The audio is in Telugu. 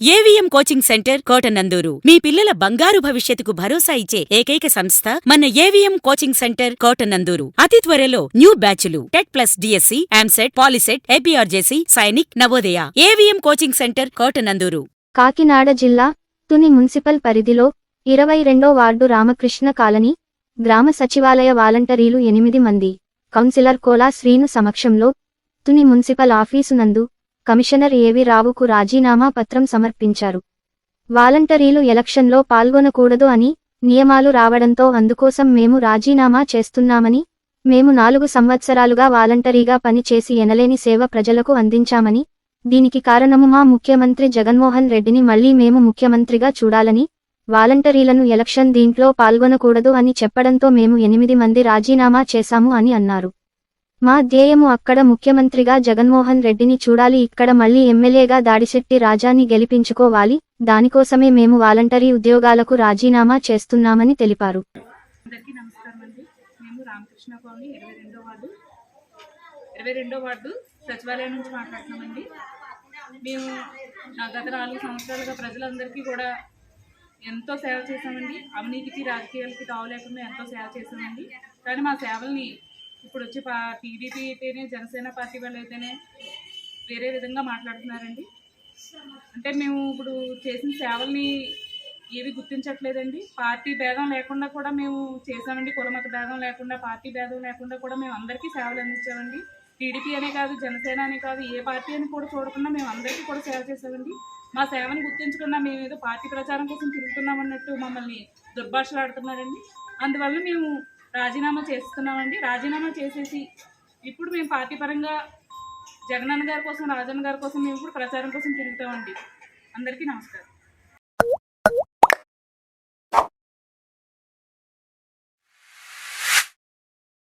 A V M coaching centre Kotananduru. మీ పిల్లల బంగారు భవిష్యత్తుకు భరోసా ఇచ్చే ఏకైక సంస్థ మన ఏవిఎం కోచింగ్ సెంటర్ కోటనందూరు. అతి త్వరలో న్యూ బ్యాచ్లు TET plus D S C EAMCET POLYCET A P R J C Sainik Navodaya. A V M coaching centre Kotananduru. Kakinada జిల్లా తుని మున్సిపల్ పరిధిలో ఇరవై రెండో వార్డు రామకృష్ణ కాలనీ గ్రామ సచివాలయ వాలంటరీలు ఎనిమిది మంది. కౌన్సిలర్ కోలా శ్రీను సమక్షంలో తుని మున్సిపల్ ఆఫీసు నందు కమిషనర్ ఏవి రావుకు రాజీనామా పత్రం సమర్పించారు. వాలంటరీలు ఎలక్షన్లో పాల్గొనకూడదు అని నియమాలు రావడంతో అందుకోసం మేము రాజీనామా చేస్తున్నామని మేము నాలుగు సంవత్సరాలుగా వాలంటరీగా పనిచేసి ఎనలేని సేవ ప్రజలకు అందించామని దీనికి కారణము మా ముఖ్యమంత్రి జగన్మోహన్ రెడ్డిని మళ్ళీ మేము ముఖ్యమంత్రిగా చూడాలని వాలంటరీలను ఎలక్షన్ దీంట్లో పాల్గొనకూడదు అని చెప్పడంతో మేము ఎనిమిది మంది రాజీనామా చేశాము అని అన్నారు. మా ధ్యేయము అక్కడ ముఖ్యమంత్రిగా జగన్మోహన్ రెడ్డిని చూడాలి ఇక్కడ మళ్ళీ ఎమ్మెల్యేగా దాడిశెట్టి రాజాని గెలిపించుకోవాలి దానికోసమే మేము వాలంటరీ ఉద్యోగాలకు రాజీనామా చేస్తున్నామని తెలిపారు. అందరికీ నమస్కారం అండి. మేము రామకృష్ణ కాలనీ ఇరవై రెండో వార్డు. ఇరవై రెండో వార్డు సచివాలయం నుంచి మాట్లాడుతున్నామండి. మేము గత నాలుగు సంవత్సరాలుగా ప్రజలందరికీ కూడా ఎంతో సేవ చేశామండి. అవినీతికి రాజకీయాలకి తావు లేకుండా ఎంతో సేవ చేశామండి. కానీ మా సేవల్ని ఇప్పుడు వచ్చి పా టీడీపీ అయితేనే జనసేన పార్టీ వాళ్ళు అయితేనే వేరే విధంగా మాట్లాడుతున్నారండి. అంటే మేము ఇప్పుడు చేసిన సేవల్ని ఏవి గుర్తించట్లేదండి. పార్టీ భేదం లేకుండా కూడా మేము చేసామండి కులమత భేదం లేకుండా పార్టీ భేదం లేకుండా కూడా మేము అందరికీ సేవలు అందించామండి. టీడీపీ అనే కాదు జనసేన అనే కాదు ఏ పార్టీ అని కూడా చూడకుండా మేము అందరికీ కూడా సేవ చేసామండి మా సేవను గుర్తించకుండా మేము ఏదో పార్టీ ప్రచారం కోసం తిరుగుతున్నాం అన్నట్టు మమ్మల్ని దుర్భాషలాడుతున్నారండి. అందువల్ల మేము రాజీనామా చేస్తున్నామండి. రాజీనామా చేసేసి ఇప్పుడు మేము పార్టీ పరంగా జగనన్న గారి కోసం రాజన్న గారి కోసం మేము ఇప్పుడు ప్రచారం కోసం తిరుగుతామండి. అందరికీ నమస్కారం.